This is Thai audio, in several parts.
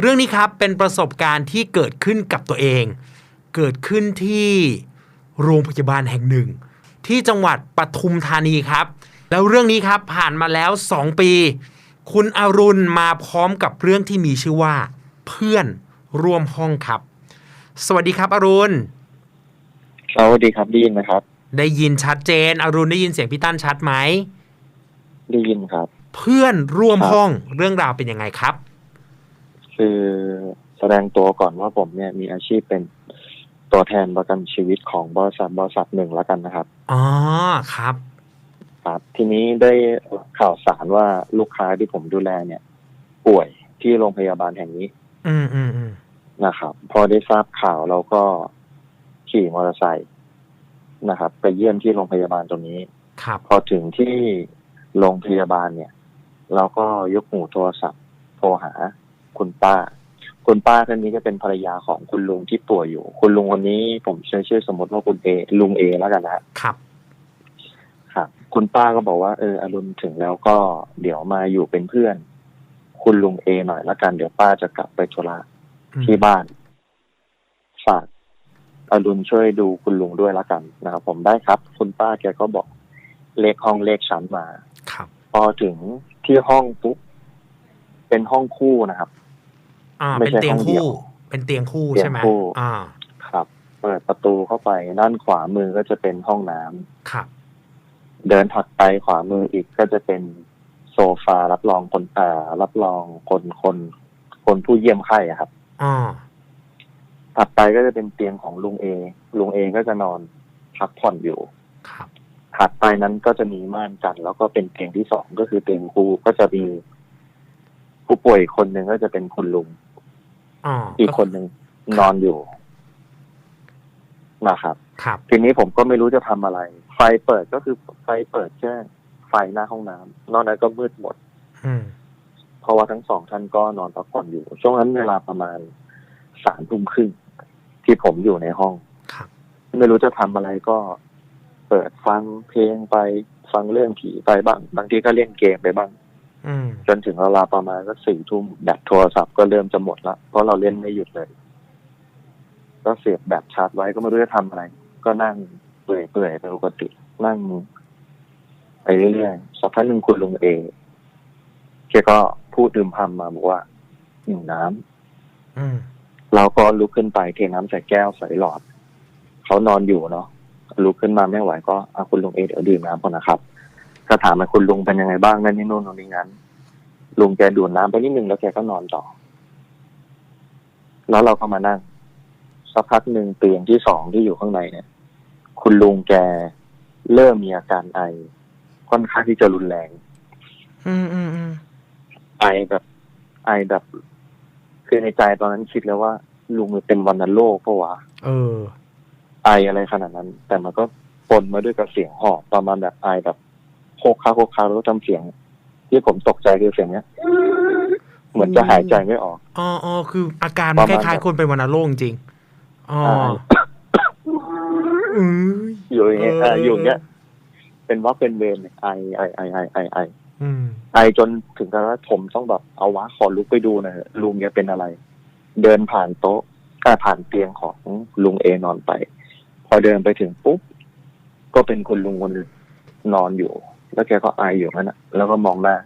เรื่องนี้ครับเป็นประสบการณ์ที่เกิดขึ้นกับตัวเอง เกิดขึ้นที่โรงพยาบาลแห่งหนึ่ง ที่จังหวัดปทุมธานีครับ แล้วเรื่องนี้ครับผ่านมาแล้ว 2 ปี คุณอรุณมาพร้อมกับเรื่องที่มีชื่อว่า เพื่อนร่วมห้องครับ สวัสดีครับ อรุณสวัสดีครับได้ยินไหมครับ ได้ยินชัดเจน อรุณได้ยินเสียงพี่ตั้นชัดไหมได้ยินครับ เพื่อนร่วมครับห้องเรื่องราวเป็นยังไงครับ คือแสดงตัวก่อนว่าผมเนี่ยมีอาชีพเป็นตัวแทนประกันชีวิตของบริษัทบริษัทหนึ่งแล้วกันนะครับ อ๋อครับ ครับ ทีนี้ได้ข่าวสารว่าลูกค้าที่ผมดูแลเนี่ย ป่วยที่โรงพยาบาลแห่งนี้ อืมอืมอืมนะครับ พอได้ทราบข่าวเราก็ขี่มอเตอร์ไซค์นะครับ ไปเยี่ยมที่โรงพยาบาลตรงนี้ ครับ พอถึงที่โรงพยาบาลเนี่ย เราก็ยกหูโทรศัพท์โทรหา คุณป้า คุณป้าท่านนี้ก็เป็นภรรยาของคุณลุงที่ป่วยอยู่ คุณลุงคนนี้ผมใช้ชื่อสมมติว่าคุณเอลุงเอแล้วกันนะครับครับครับคุณป้าก็บอกว่าเอออรุณถึงแล้วก็เดี๋ยวมาอยู่เป็นเพื่อน คุณลุงเอหน่อยละกันเดี๋ยวป้าจะกลับไปธุระอืมที่บ้านฝากอรุณช่วยดูคุณลุงด้วยละกันนะครับผมได้ครับ คุณป้าแกก็บอกเลขห้องเลขชั้นมา ครับ พอถึงที่ห้องปุ๊บเป็นห้องคู่นะครับ อ่าไม่เป็นใช่เตียงห้องเดี่คู่ยวเป็นเตียงคู่เตียงใช่ไหมคู่อ่า ครับ เปิดประตูเข้าไปด้านขวามือก็จะเป็นห้องน้ำครับ เดินถัดไปขวามืออีกก็จะเป็นโซฟารับรองคนอ่ารับรองคนคนคนผู้เยี่ยมไข้อะครับอ่าถัดไปก็จะเป็นเตียงของลุงเอ ลุงเอก็จะนอนพักผ่อนอยู่ ครับ ถัดไปนั้นก็จะมีม่านกัน แล้วก็เป็นเตียงที่สองก็คือเตียงคู่ก็จะมีผู้ป่วยอีกคนหนึ่งก็จะเป็นคุณลุง อ่าอีกคนหนึ่งนอนอยู่นะครับครับ ทีนี้ผมก็ไม่รู้จะทำอะไร ไฟเปิดก็คือไฟเปิดแค่ไฟหน้าห้องน้ำนอกนั้นก็มืดหมดอืมเพราะว่าทั้งสองท่านก็นอนพักผ่อนอยู่ ช่วงนั้นเวลาประมาณสามทุ่มครึ่งที่ผมอยู่ในห้องครับไม่รู้จะทำอะไรก็เปิดฟังเพลงไปฟังเรื่องผีไปบ้าง บางทีก็เล่นเกมไปบ้างอืม จนถึงเวลาประมาณก็สี่ทุ่มแบตโทรศัพท์ก็เริ่มจะหมดละเพราะเราเล่นไม่หยุดเลย ก็เสียบแบตชาร์จไว้ก็ไม่รู้จะทำอะไร ก็นั่งเปื่อยเปื่อยๆไปปกตินั่งไปเรื่อยๆสักพักหนึ่งคุณลุงเอแกก็พูดดื่มพำมาบอกว่าหิวน้ำอืมเราก็ลุกขึ้นไปเทน้ำใส่แก้วใส่หลอด เขานอนอยู่เนาะลุกขึ้นมาไม่ไหวก็อาคุณลุงเอเดี๋ยวดื่มน้ำก่อนนะครับ ก็ถามมาคุณลุงเป็นยังไงบ้างนั่นนี่นู่นนั่นนี่งั้นลุงแกดูดน้ำไปนิดนึงแล้วแกก็นอนต่อ แล้วเราก็มานั่งสักพักหนึ่งเตียงที่สองที่อยู่ข้างในเนี่ย คุณลุงแกเริ่มมีอาการไอ ค่อนข้างที่จะรุนแรง อืมอืมอืมไอแบบไอแบบ คือในใจตอนนั้นคิดแล้วว่า ลุงมันเป็นวันโรคเพราะว่าเออ ไออะไรขนาดนั้น แต่มันก็ปนมาด้วยกับเสียงหอบประมาณแบบไอแบบโค กคาโคกคาแล้วก็ทำเสียง ที่ผมตกใจคือเสียงเนี้ย เหมือนจะหายใจไม่ออกอ๋ออ๋อคืออาการปมันระคมาณล้ายๆคนเป็นวัณโรคจริงๆอ๋ออืมอยู่อย่างเงี้ยเออเอออยู่อย่างเงี้ย เป็นว่าเป็นเวรเลยไอไอไอไอไอไออืมไอจนถึงกับว่าผมต้องแบบเอาวะขอลุกไปดูหน่อยลุงแกเป็นอะไร เดินผ่านโต๊ะอ่าผ่านเตียงของลุงเอนอนไป พอเดินไปถึงปุ๊บ ก็เป็นคุณลุงคนหนึ่งนอนอยู่ แล้วแกก็ไออยู่นั่นนะแล้วก็มองหน้า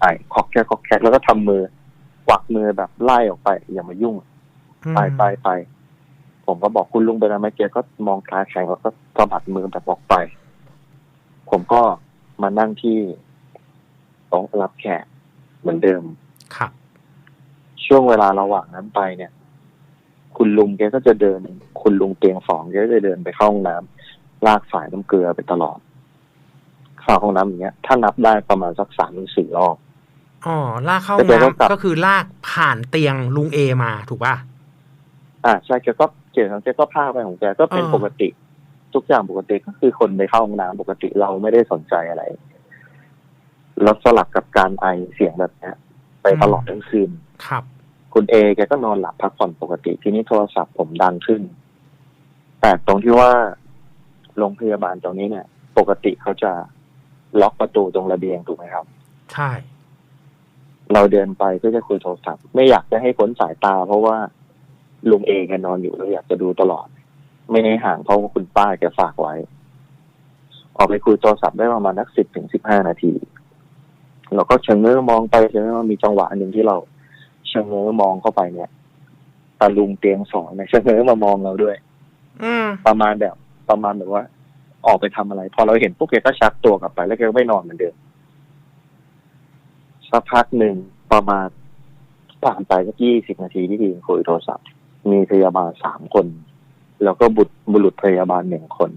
ไอคอกแคกคอกแคกแล้วก็ทำมือกวักมือแบบไล่ออกไป อย่ามายุ่งไปไปไปผมก็บอกคุณลุงเป็นอะไรไหมแกก็มองตาแข็งแล้วก็สะบัดมือแบบออกไป ผมก็มานั่งที่โต๊ะรับแขกเหมือนเดิมครับช่วงเวลาระหว่างนั้นไปเนี่ย คุณลุงแกก็จะเดิน คุณลุงเตียงสองแกก็จะเดินไปเข้าห้องน้ำลากสายน้ำเกลือไปตลอดเข้าห้องน้ำอย่างเงี้ย ถ้านับได้ประมาณสักสามถึงสี่รอบอ๋อลากเข้าแต่แกก็กลับน้ำก็คือลากผ่านเตียงลุงเอมาถูกป่ะอ่าใช่แกก็เจอของแกก็พาไปของแกก็เป็นอ่าปกติ ทุกอย่างปกติก็คือคนไปเข้าห้องน้ำปกติเราไม่ได้สนใจอะไรแล้วสลับกับการไอเสียงแบบเนี้ยไปตลอดทั้งคืนครับ คุณเอแกก็นอนหลับพักผ่อนปกติทีนี้โทรศัพท์ผมดังขึ้น แต่ตรงที่ว่าโรงพยาบาลตรงนี้เนี่ย ปกติเขาจะ ล็อกประตูตรงระเบียงถูกไหมครับ ใช่ เราเดินไปก็จะคุยโทรศัพท์ ไม่อยากจะให้พ้นสายตา เพราะว่าลุงเอแกนอนอยู่เราอยากจะดูตลอด ไม่ให้ห่างเพราะว่าคุณป้าแกฝากไว้ ออกไปคุยโทรศัพท์ได้ประมาณนักสิบถึงสิบห้านาทีเราก็เชงเง้อมองไปเชงเง้อมีจังหวะหนึ่งที่เราเชงเง้อมองเข้าไปเนี่ยตาลุงเตียงสองเนี่ยเชงเง้อมามองเราด้วย อืมประมาณแบบ ประมาณแบบว่า ออกไปทำอะไร พอเราเห็นปุ๊บแกก็ชักตัวกลับไป แล้วแกก็ไม่นอนเหมือนเดิมสักพักหนึ่งประมาณผ่านไปสักยี่สิบนาทีที่ทีมคุยโทรศัพท์ มีพยาบาลสามคน แล้วก็บุตรบุรุษพยาบาลหนึ่งคน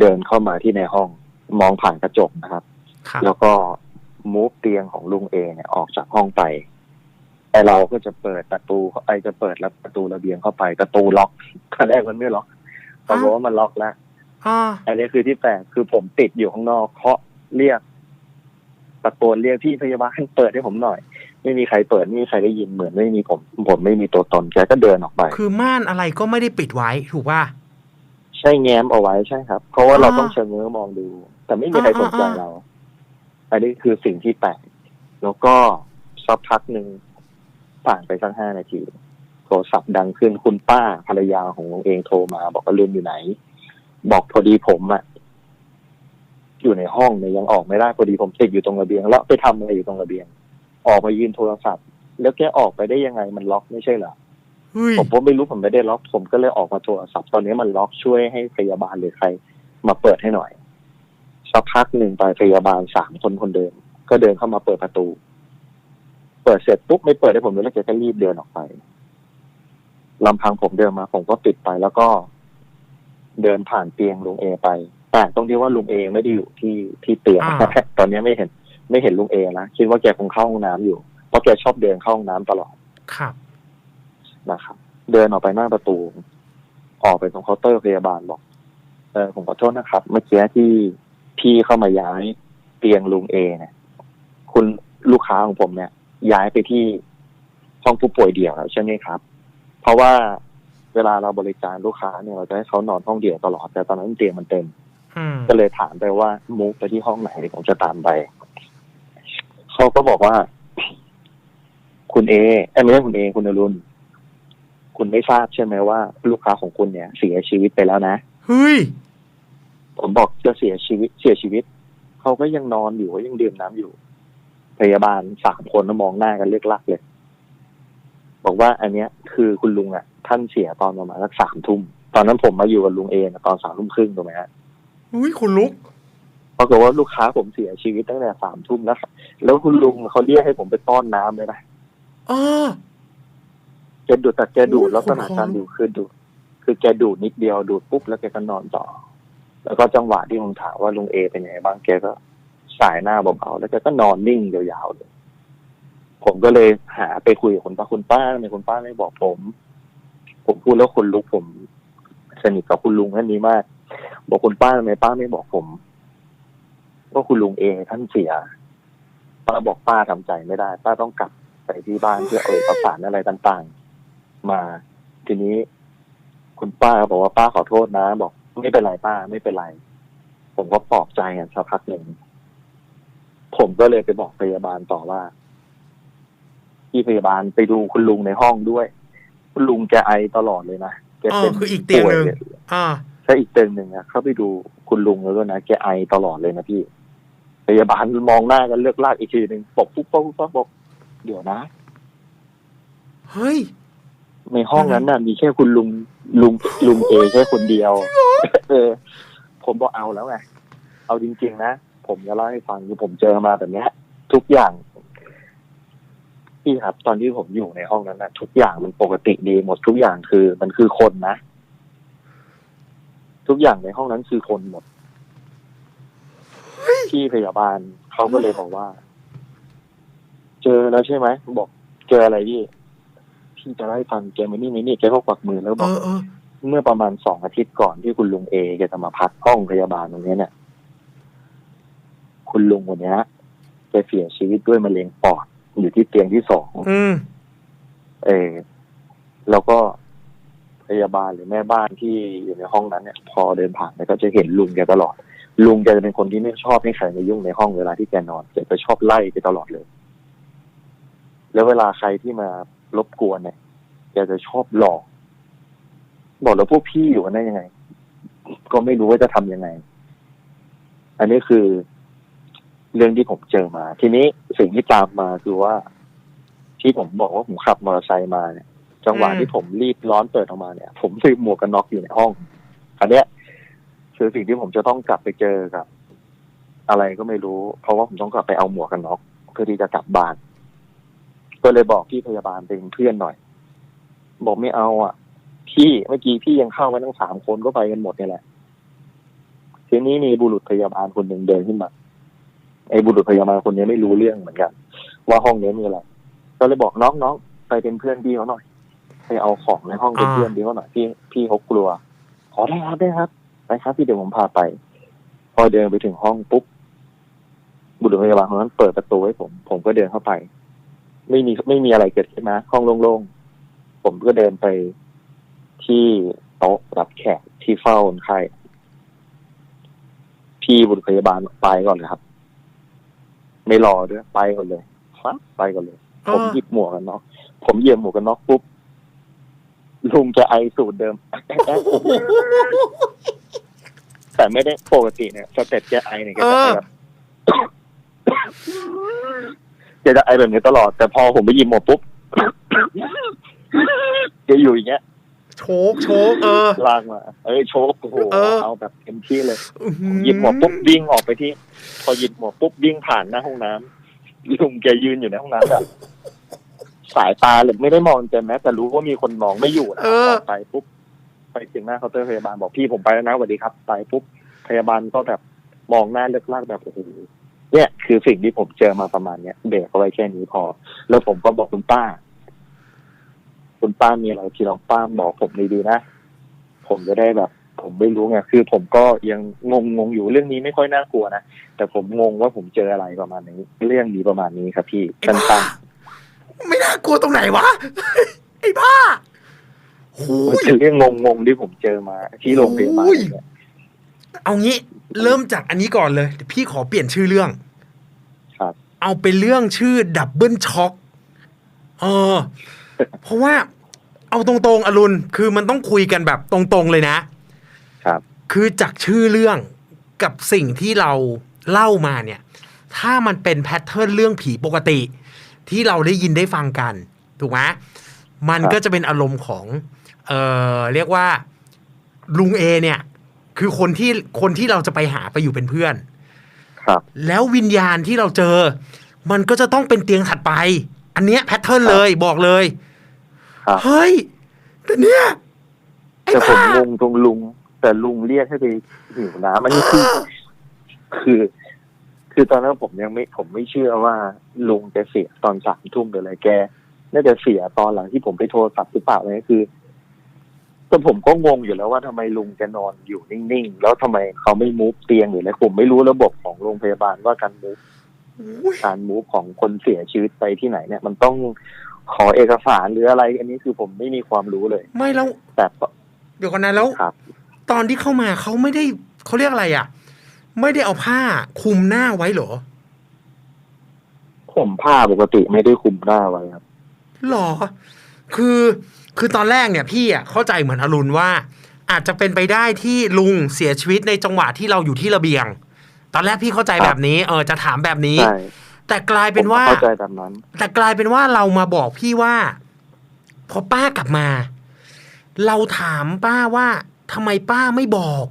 เดินเข้ามาที่ในห้องมองผ่านกระจกนะครับครับแล้วก็มูฟเตียงของลุงเอเนี่ยออกจากห้องไปไอเราก็จะเปิดประตูไอจะเปิดแล้วประตูระเบียงเข้าไปประตูล็อกตอนแรกมันไม่ล็อกปรากฏว่ามันล็อกแล้ว อ่าอันนี้คือที่แปลกคือผมติดอยู่ข้างนอกเคาะเรียกตะโกนเรียกพี่พยาบาลเปิดให้ผมหน่อย ไม่มีใครเปิดไม่มีใครได้ยินเหมือนไม่มีผม ผมไม่มีตัวตนแกก็เดินออกไป คือม่านอะไรก็ไม่ได้ปิดไว้ถูกป่ะใช่แง้มเอาไว้ใช่ครับ เพราะว่าเราอ่าต้องเชิงเงื้อมองดู แต่ไม่มีใครสนใจอ่าอ่าเรา อันนี้คือสิ่งที่แปลกแล้วก็สักพักหนึ่งผ่านไปสักห้านาทีโทรศัพท์ดังขึ้นคุณป้าภรรยาของลุงเองโทรมา บอกว่าลุงอยู่ไหน บอกพอดีผมอะอยู่ในห้องเนี่ยยังออกไม่ได้พอดีผมติดอยู่ตรงระเบียง แล้วไปทำอะไรอยู่ตรงระเบียง ออกมายืนโทรศัพท์ แล้วแกออกไปได้ยังไงมันล็อกไม่ใช่เหรอเฮ้ยผมก็ไม่รู้ผมไม่ได้ล็อก ผมก็เลยออกมาโทรศัพท์ ตอนนี้มันล็อกช่วยให้พยาบาลหรือใคร มาเปิดให้หน่อยสักพักหนึ่งไปพยาบาลสามคนคนเดิม ก็เดินเข้ามาเปิดประตู เปิดเสร็จปุ๊บไม่เปิดให้ผมดูแล้วแกก็รีบเดินออกไปลำพังผมเดินมา ผมก็ปิดไปแล้วก็ เดินผ่านเตียงลุงเอไปแต่ตรงที่ว่าลุงเอไม่ได้อยู่ที่ที่เตียงตอนนี้ไม่เห็นไม่เห็นลุงเอแล้วคิดว่าแกคงเข้าห้องน้ำอยู่ เพราะแกชอบเดินเข้าห้องน้ำตลอดครับนะครับ เดินออกไปหน้าประตู ออกไปตรงเคาน์เตอร์พยาบาลบอก เออผมขอโทษนะครับ เมื่อกี้ที่พี่เข้ามาย้ายเตียงลุงเอเนี่ยคุณลูกค้าของผมเนี่ย ย้ายไปที่ห้องผู้ป่วยเดี่ยวแล้วใช่ไหมครับ เพราะว่า เวลาเราบริการลูกค้าเนี่ยเราจะให้เขานอนห้องเดี่ยวตลอด แต่ตอนนั้นเตียงมันเต็มอืมก็เลยถามไปว่ามูฟไปที่ห้องไหนเดี๋ยวผมจะตามไปเขาก็บอกว่า คุณเอเอ้ยไม่ใช่คุณเอคุณอรุณคุณไม่ทราบใช่ไหมว่า ลูกค้าของคุณเนี่ย เสียชีวิตไปแล้วนะเฮ้ยผมบอกจะเสียชีวิต เสียชีวิตเขาก็ยังนอนอยู่ก็ยังดื่มน้ำอยู่ พยาบาลสามคนมองหน้ากันเลือกลักเลย บอกว่า อันเนี้ย คือคุณลุงอะ ท่านเสียตอนประมาณสักสามทุ่ม ตอนนั้นผมมาอยู่กับลุงเองตอนสามทุ่มครึ่งถูกไหมฮะอุ้ยคุณลุกปรากฏว่าลูกค้าผมเสียชีวิตตั้งแต่สามทุ่มแล้วครับแล้วคุณลุงเขาเรียกให้ผมไปต้อนน้ำเลยนะเออแกดูดแต่แกดูดโอ้ยลักษณะขนลุกการดูดคือดูดคือแกดูดนิดเดียวดูดปุ๊บแล้วแกก็นอนต่อ แล้วก็จังหวะที่ผมถามว่าลุงเอเป็นยังไงบ้างแกก็สายหน้าเบาๆแล้วแกก็นอนนิ่งยาวๆเลยผมก็เลยหาไปคุยกับคุณป้าคุณป้าทำไมคุณป้าไม่บอกผม ผมพูดแล้วคนลุกผมสนิทกับคุณลุงท่านนี้มาก บอกคุณป้าทำไมป้าไม่บอกผมว่าคุณลุงเองท่านเสียป้าบอกป้าทำใจไม่ได้ ป้าต้องกลับไปที่บ้านเพื่อเออประสานอะไรต่างๆ มา ทีนี้ คุณป้าบอกว่าป้าขอโทษนะ บอกไม่เป็นไรป้าไม่เป็นไร ผมก็ปลอบใจกันสักพักหนึ่งผมก็เลยไปบอกพยาบาลต่อว่าพี่พยาบาลไปดูคุณลุงในห้องด้วย คุณลุงแกไอตลอดเลยนะแกอ๋อเป็นคืออีกเตียงหนึ่งป่วอ่าถ้าอีกเตียงหนึ่งอะเข้าไปดูคุณลุงแล้วด้วยนะแกไอตลอดเลยนะพี่พยาบาลมองหน้ากันเลือกลากอีกทีหนึ่งบอกปุ๊บปุ๊บปุ๊บบอกเดี๋ยวนะเฮ้ยในห้องนั้นน่ะมีแค่คุณลุงลุงลุงเอแค่คนเดียวเออ ผมบอกเอาแล้วไงเอาจริง ๆ นะผมจะเล่าให้ฟังคือผมเจอมาแบบเนี้ยทุกอย่าง พี่ครับ ตอนที่ผมอยู่ในห้องนั้นนะทุกอย่างมันปกติดีหมดทุกอย่างคือมันคือคนนะ ทุกอย่างในห้องนั้นคือคนหมดพี่พยาบาลเขาก็เลยบอกว่า เจอแล้วใช่ไหมบอกเจออะไรพี่พี่จะเล่าให้ฟังแกไม่นี่ไม่นี่แกก็กวักมือแล้วบเออกอเออเมื่อประมาณสองอาทิตย์ก่อนที่คุณลุงเอแกจะมาพักห้องพยาบาลตรงนี้เนี่ย คุณลุงคนเนี้ยแกเสียชีวิตด้วยมะเร็งปอด อยู่ที่เตียงที่สองอืมเออแล้วก็พยาบาลหรือแม่บ้านที่อยู่ในห้องนั้นเนี่ย พอเดินผ่านไปก็จะเห็นลุงแกตลอด ลุงแกจะเป็นคนที่ไม่ชอบให้ใครมายุ่งในห้องเวลาที่แกนอนแกจะชอบไล่ไปตลอดเลย แล้วเวลาใครที่มารบกวนเนี่ยแกจะชอบหลอก บอกแล้วพวกพี่อยู่กันได้ยังไง ก็ไม่รู้ว่าจะทำยังไง อันนี้คือ เรื่องที่ผมเจอมา ทีนี้สิ่งที่ตามมาคือว่า ที่ผมบอกว่าผมขับมอเตอร์ไซค์มาเนี่ย จังหวะอืมที่ผมรีบร้อนเปิดออกมาเนี่ย ผมลืมหมวกกันน็อกอยู่ในห้องอันเนี้ยคือสิ่งที่ผมจะต้องกลับไปเจอกับ อะไรก็ไม่รู้ เพราะว่าผมต้องกลับไปเอาหมวกกันน็อกเพื่อที่จะกลับบ้าน ก็เลยบอกพี่พยาบาลเป็นเพื่อนหน่อย บอกไม่เอาอะ พี่เมื่อกี้พี่ยังเข้ามาทั้งสามคนก็ไปกันหมดเนี่ยแหละทีนี้มีบุรุษพยาบาลคนหนึ่งเดินขึ้นมา ไอ้บุรุษพยาบาลคนนี้ไม่รู้เรื่องเหมือนกัน ว่าห้องนี้มีอะไรก็เลยบอกน้องน้องไปเป็นเพื่อนพี่เขาหน่อย ไปเอาของในห้องเป็นเพื่อนพี่เขาหน่อยพี่พี่เขากลัวขอได้ครับได้ครับไปครับพี่เดี๋ยวผมพาไป พอเดินไปถึงห้องปุ๊บบุรุษพยาบาลคนนั้นเปิดประตูให้ผม ผมก็เดินเข้าไป ไม่มีไม่มีอะไรเกิดขึ้นนะห้องโล่งๆผมก็เดินไปที่โต๊ะรับแขกที่เฝ้าคนไข้พี่บุรุษพยาบาลไปก่อนเลยครับ ไม่รอด้วยไปก่อนเลยฟัไปก่อนเลย ผมหยิบหมวกกันน็อกผมเหยียบหมวกกันน็อกปุ๊บลุงจะไอสูตรเดิม แต่ไม่ได้ปกติเนี่ยสเต็ปแกไอเนี่ยแกจะไอแบบแกจะไอแบบนี้ตลอด แต่พอผมไปหยิบหมวกปุ๊บแกอยู่อย่างเงี้ย โชกโชกเออลากมา เอ้ยโชกโอ้โหเออเอาแบบเต็มที่เลยอื้อหือหยิบหมวกปุ๊บวิ่งออกไปที่ พอหยิบหมวกปุ๊บวิ่งผ่านหน้าห้องน้ำลุงแกยืนอยู่ในห้องน้ำแบบสายตาเลยไม่ได้มองแกแม้แต่รู้ว่ามีคนมองไม่อยู่นะเออออกไปปุ๊บไปถึงหน้าเคาน์เตอร์พยาบาลบอกพี่ผมไปแล้วนะสวัสดีครับ ไปปุ๊บพยาบาลก็แบบมองหน้าเลิกลากแบบโอ้โหเนี่ย คือสิ่งที่ผมเจอมาประมาณเนี้ยเบรกเอาไว้แค่นี้พอ แล้วผมก็บอกคุณป้า คุณป้ามีอะไรที่ลองป้าบอกผมดีๆนะ ผมจะได้แบบ ผมไม่รู้ไงคือผมก็ยังงงงๆอยู่เรื่องนี้ไม่ค่อยน่ากลัวนะแต่ผมงงว่าผมเจออะไรประมาณนี้ เรื่องนี้ประมาณนี้ครับ พี่ไอ้สั้บ้านไม่น่ากลัวตรงไหนวะไอ้บ้าโอ้ๆมันยเป็นเรื่องงงๆที่ผมเจอมา ที่โรงพยาบาลโอ้ยเนี่ยเอางี้เริ่มจากอันนี้ก่อนเลยเดี๋ยวพี่ขอเปลี่ยนชื่อเรื่อง ครับ เอาเป็นเรื่องชื่อดับเบิลช็อกเออ เพราะว่าเอาตรงๆ อรุณ คือมันต้องคุยกันแบบตรงๆเลยนะ ครับ คือจากชื่อเรื่องกับสิ่งที่เราเล่ามาเนี่ย ถ้ามันเป็นแพทเทิร์นเรื่องผีปกติ ที่เราได้ยินได้ฟังกัน ถูกไหมมันครับก็จะเป็นอารมณ์ของ เออเรียกว่าลุงเอเนี่ย คือคนที่คนที่เราจะไปหาไปอยู่เป็นเพื่อน ครับ แล้ววิญญาณที่เราเจอ มันก็จะต้องเป็นเตียงถัดไป อันเนี้ยแพทเทิร์นเลยบอกเลย ครับ เฮ้ย แต่เนี้ยไอ้แต่ผมบ้างงตรงลุง แต่ลุงเรียกให้ไปหิวน้ำอันนี้คือ คือ คือตอนนั้นผมยังไม่ผมไม่เชื่อว่าลุงจะเสียตอนสามทุ่มหรืออะไรแก น่าจะเสียตอนหลังที่ผมไปโทรศัพท์หรือเปล่าเนี่ยคือแต่ผมก็งงอยู่แล้วว่าทำไมลุงแกนอนอยู่นิ่งๆ แล้วทำไมเขาไม่มูฟเตียงหรืออะไรผมไม่รู้ระบบของโรงพยาบาลว่าการมูฟ อุ๊ยการมูฟของคนเสียชีวิตไปที่ไหนเนี่ย มันต้อง ขอเอกสารหรืออะไร อันนี้คือผมไม่มีความรู้เลย ไม่แล้วแต่ก็เดี๋ยวก่อนนะแล้วครับตอนที่เข้ามาเขาไม่ได้เขาเรียกอะไรอะ ไม่ได้เอาผ้าคลุมหน้าไว้เหรอ ผมผ้าปกติไม่ได้คลุมหน้าไว้ครับหรอ คือคือตอนแรกเนี่ยพี่อะเข้าใจเหมือนอรุณว่า อาจจะเป็นไปได้ที่ลุงเสียชีวิตในจังหวะที่เราอยู่ที่ระเบียง ตอนแรกพี่เข้าใจครับแบบนี้ เออจะถามแบบนี้ใช่ แต่กลายเป็นว่าผมเข้าใจแบบนั้น แต่กลายเป็นว่าเรามาบอกพี่ว่า พอป้ากลับมา เราถามป้าว่าทำไมป้าไม่บอก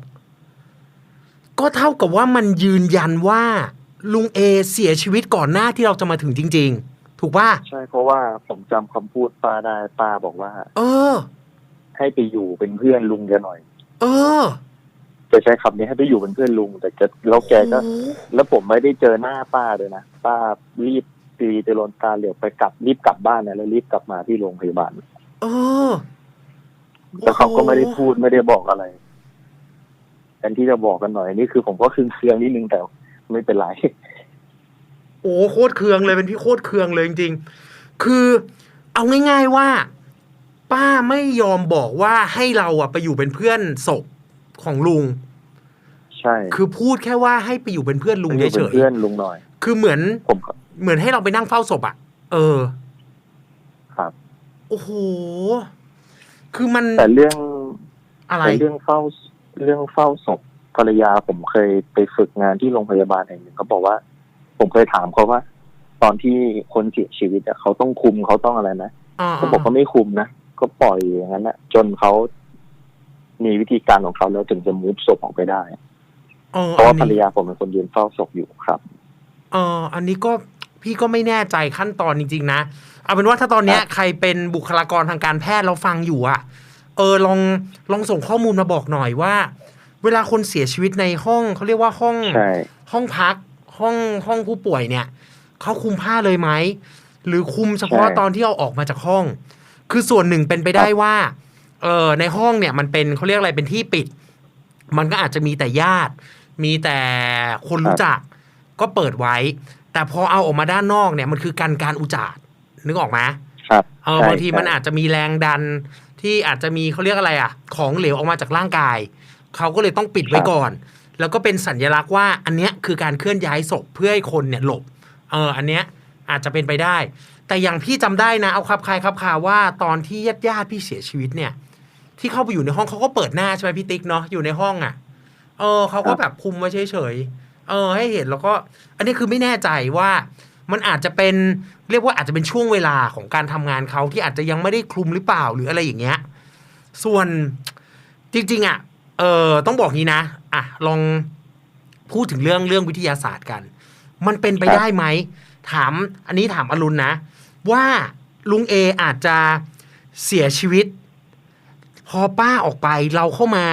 ก็เท่ากับว่ามันยืนยันว่าลุงเอเสียชีวิตก่อนหน้าที่เราจะมาถึงจริง ๆ ถูกป่ะใช่เพราะว่าผมจำคำพูดป้าได้ป้าบอกว่า เออ ให้ไปอยู่เป็นเพื่อนลุงแกหน่อย เออ จะใช้คำนี้ให้ไปอยู่เป็นเพื่อนลุง แต่แกแล้วแกก็โอ้โหแล้วผมไม่ได้เจอหน้าป้าเลยนะป้ารีบตีเจรนตาเหลียวไปกลับรีบกลับบ้านนะแล้วรีบกลับมาที่โรงพยาบาลเออแต่เขาก็ไม่ได้โอ้โหพูดไม่ได้บอกอะไรแทนที่จะบอกกันหน่อยนี่คือผมก็คืนเคืองนิดนึงแต่ไม่เป็นไรโอ้โคตรเคืองเลยเป็นพี่โคตรเคืองเลยจริงๆคือเอาง่าย ๆว่า ป้าไม่ยอมบอกว่าให้เราอะไปอยู่เป็นเพื่อนศพ ของลุง ใช่คือพูดแค่ว่าให้ไปอยู่เป็นเพื่อนลุงให้อยู่เฉเป็นยเพื่อนลุงหน่อยๆคือเหมือนผมก็เหมือนให้เราไปนั่งเฝ้าศพอะเออครับ โอ้โห คือมันแต่เรื่องอะไรแต่เรื่องเฝ้าเรื่องเฝ้าศพภรรยาผมเคยไปฝึกงานที่โรงพยาบาลแห่งหนึ่งเขาบอกว่า ผมเคยถามเขาว่า ตอนที่คนเสียชีวิตอะเขาต้องคุมเขาต้องอะไรไหมอ่าเขาบอกเขาไม่คุมนะก็ปล่อยอย่างนั้นนะจนเขา มีวิธีการของเขาแล้วถึงจะมูฟศพออกไปได้เออเพราะว่าอันภรรนี้ยาผมเป็นคนยืนเฝ้าศพอยู่ครับเอออันนี้ก็พี่ก็ไม่แน่ใจขั้นตอนจริง ๆ นะ เอาเป็นว่าถ้าตอนเนี้ยครับใครเป็นบุคลากรทางการแพทย์เราฟังอยู่อะเออลองลองส่งข้อมูลมาบอกหน่อยว่า เวลาคนเสียชีวิตในห้องเขาเรียกว่าห้องใช่ห้องพักห้องห้องผู้ป่วยเนี่ยเขาคุมผ้าเลยไหมหรือคุมเฉพาะใช่ตอนที่เอาออกมาจากห้อง คือส่วนหนึ่งเป็นไปได้ว่า เออในห้องเนี่ยมันเป็นเขาเรียกอะไรเป็นที่ปิด มันก็อาจจะมีแต่ญาติ มีแต่คนรู้จักก็เปิดไว้ แต่พอเอาออกมาด้านนอกเนี่ยมันคือการการอุจจาระนึกออกไหมครับเออใช่บางทีมันใช่อาจจะมีแรงดันที่อาจจะมีเขาเรียกอะไรอะ ของเหลวออกมาจากร่างกาย เขาก็เลยต้องปิดไว้ก่อน แล้วก็เป็นสัญลักษณ์ว่า อันเนี้ยคือการเคลื่อนย้ายศพเพื่อให้คนเนี่ยหลบ เออ อันเนี้ยอาจจะเป็นไปได้ แต่อย่างพี่จำได้นะ เอาครับคลายครับคาว่าตอนที่ญาติญาติๆพี่เสียชีวิตเนี่ย ที่เข้าไปอยู่ในห้องเขาก็เปิดหน้าใช่ไหมพี่ติ๊กเนาะอยู่ในห้องอะ เออเขาก็แบบคุมไว้เฉยๆเออ ให้เห็นแล้วก็ อันนี้คือไม่แน่ใจว่ามันอาจจะเป็นเรียกว่าอาจจะเป็นช่วงเวลาของการทำงานเขาที่อาจจะยังไม่ได้คลุมหรือเปล่าหรืออะไรอย่างเงี้ย ส่วนจริง ๆ อะ เออต้องบอกงี้นะอะลองพูดถึงเรื่องเรื่องวิทยาศาสตร์กัน มันเป็นไปได้ไหม ถามอันนี้ถามอรุณนะ ว่าลุงเออาจจะเสียชีวิต พอป้าออกไปเราเข้ามา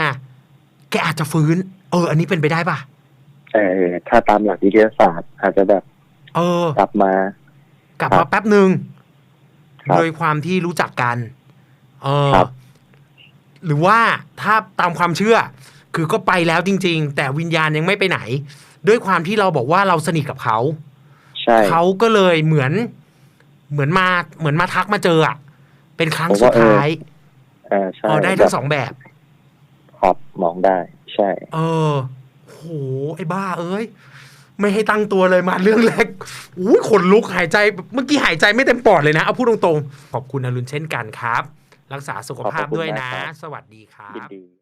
แกอาจจะฟื้น เออ อันนี้เป็นไปได้ปะเออถ้าตามหลักวิทยาศาสตร์ อาจจะแบบ เออ กลับมา กลับครัมาบแป๊บหนึ่งครับโดยความที่รู้จักกัน เออครับหรือว่าถ้าตามความเชื่อ คือก็ไปแล้วจริง ๆ แต่วิญญาณยังไม่ไปไหน ด้วยความที่เราบอกว่าเราสนิทกับเขาใช่เขาก็เลยเหมือน เหมือนมาเหมือนมาทักมาเจออะเป็นครั้งผมสุว่าดท้ายเออใช่เออได้ทั้งสองแบบครับมองได้ ใช่ เออโหไอ้บ้าเอ้ย ไม่ให้ตั้งตัวเลยมาเรื่องเล็กอุ้ยขนลุกหายใจเมื่อกี้หายใจไม่เต็มปอดเลยนะ เอาพูดตรงๆ ขอบคุณอรุณเช่นกันครับ รักษาสุขภาพขอบคุณด้วยมากนะครับสวัสดีครัยินบดี